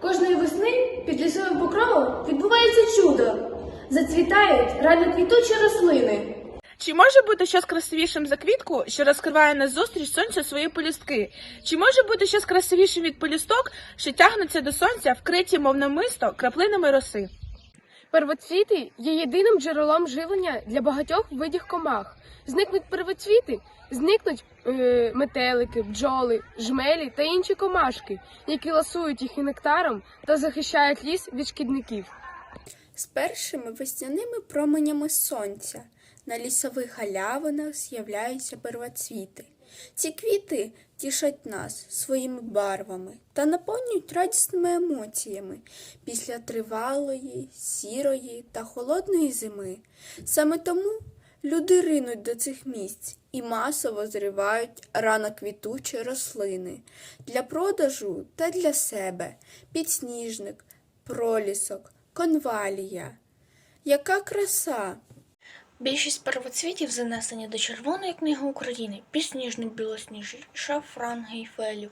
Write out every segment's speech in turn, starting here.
Кожної весни під лісовим покровом відбувається чудо. Зацвітають рано квітучі рослини. Чи може бути щось красивішим за квітку, що розкриває назустріч сонця свої полюстки? Чи може бути щось красивішим від полюсток, що тягнуться до сонця, вкриті, мов намисто, краплинами роси? Первоцвіти є єдиним джерелом живлення для багатьох видів комах. Зникнуть первоцвіти, зникнуть е, метелики, бджоли, жмелі та інші комашки, які ласують їх і нектаром та захищають ліс від шкідників. З першими весняними променями сонця на лісових галявинах з'являються первоцвіти. Ці квіти тішать нас своїми барвами та наповнюють радісними емоціями після тривалої, сірої та холодної зими. Саме тому люди ринуть до цих місць і масово зривають рано квітучі рослини для продажу та для себе підсніжник, пролісок, конвалія. Яка краса! Більшість первоцвітів занесені до Червоної книги України, підсніжник білосніжний, шафран гейфелів,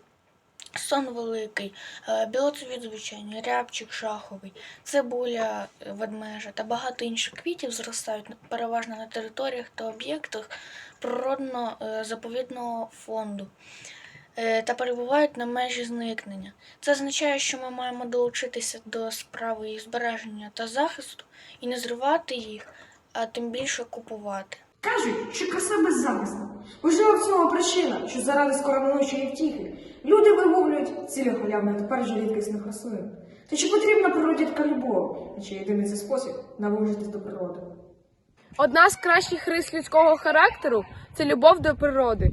сон великий, е, білоцвіт звичайний, рябчик шаховий, цибуля е, ведмежа та багато інших квітів зростають переважно на територіях та об'єктах природно-заповідного фонду е, та перебувають на межі зникнення. Це означає, що ми маємо долучитися до справи їх збереження та захисту і не зривати їх, а тим більше купувати. Кажуть, що краса беззахисна. Можливо, в цьому причина, що заради скороминучої втіхи люди вимовлюють цілі халявних тепер же рідкісних рослин. Та чи потрібна природі така любов, чи єдиний це спосіб наближитись до природи? Одна з кращих рис людського характеру це любов до природи.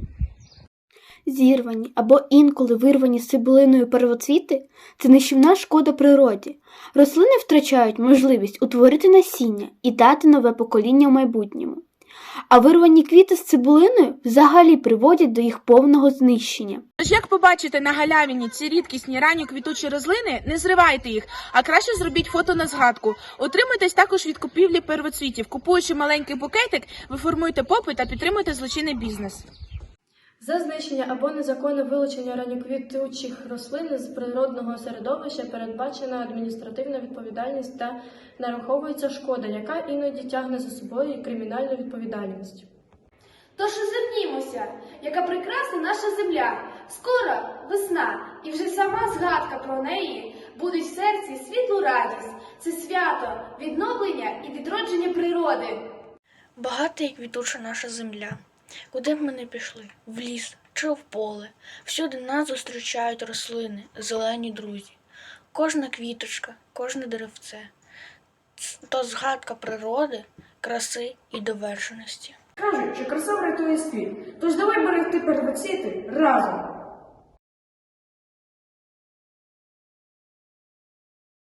Зірвані або інколи вирвані з цибулиною первоцвіти це нищівна шкода природі. Рослини втрачають можливість утворити насіння і дати нове покоління в майбутньому. А вирвані квіти з цибулиною взагалі приводять до їх повного знищення. Тож як побачите на галявині ці рідкісні ранні квітучі рослини, не зривайте їх, а краще зробіть фото на згадку. Утримуйтесь також від купівлі первоцвітів. Купуючи маленький букетик, ви формуєте попит та підтримуєте злочинний бізнес. За знищення або незаконне вилучення ранньоквітучих рослин з природного середовища передбачена адміністративна відповідальність та нараховується шкода, яка іноді тягне за собою кримінальну відповідальність. Тож озирнімося, яка прекрасна наша земля. Скоро весна, і вже сама згадка про неї будуть в серці світлу радість. Це свято відновлення і відродження природи. Багата і квітуча наша земля. Куди б ми не пішли, в ліс чи в поле, всюди нас зустрічають рослини, зелені друзі. Кожна квіточка, кожне деревце то згадка природи, краси і довершеності. Кажуть, що краса врятує світ. Тож давай берегти первоцвіти разом.